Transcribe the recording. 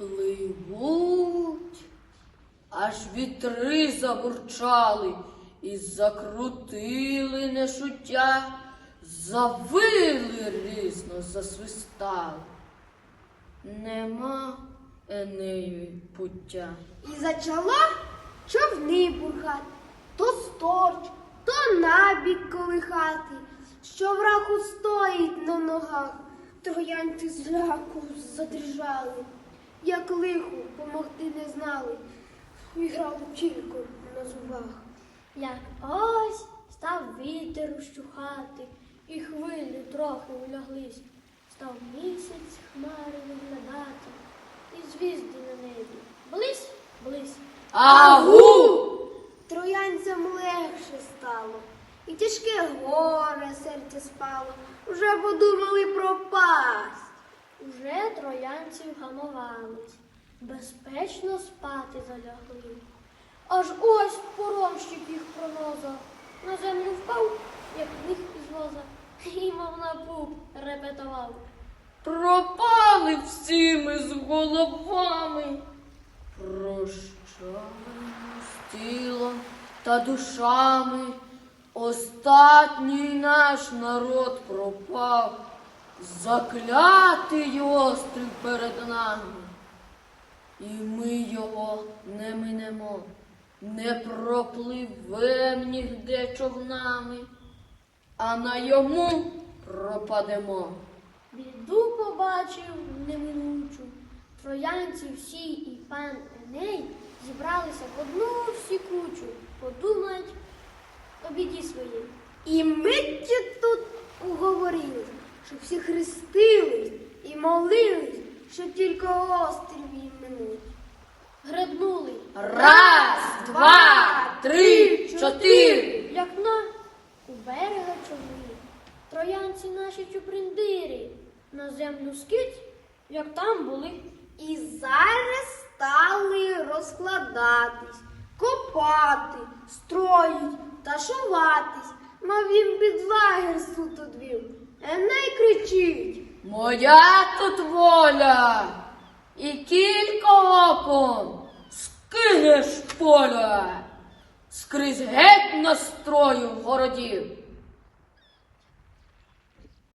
Пливуть, аж вітри забурчали і закрутили нешуття, завили різно, засвистали. Нема Енеєві пуття. І зачала човни бурхати, то сторч, то набік колихати, що враг стоїть на ногах, троянці з ляку задрижали, як лиху помогти не знали, і грали тільки на зубах. Як ось став вітер ущухати, і хвилі трохи уляглись, став місяць хмари виглядати, і звізди на небі. Близь, близь. Агу! Троянцям легше стало, і тяжке горе серце спало, вже подумали пропасть. Уже троянці вгамувались, безпечно спати залягли. Аж ось поромщик їх пронозав, на землю впав, як міг із воза, і мов на пуп репетував. Пропали всі ми з головами. Прощаємо з тілом та душами. Остатній наш народ пропав, заклятий острів перед нами. І ми його не минемо, не пропливем нігде човнами, а на йому пропадемо. Біду побачив неминучу. Троянці всі і пан Еней зібралися в одну всі кучу, подумать біді своїй. І миттю тут уговорили, щоб всі хрестились і молились, що тільки острів їм минуть. Гребнули, Раз, два, три, чотири. як на у берега човни. Троянці наші чуприндири на землю скить, як там були. І зараз стали розкладатись, копати, строїть та шуватись. Мав їм під лагер суд одвів. Еней кричить. Моя тут воля. І кілька оком скинеш поля. Скрізь геть настрою городів.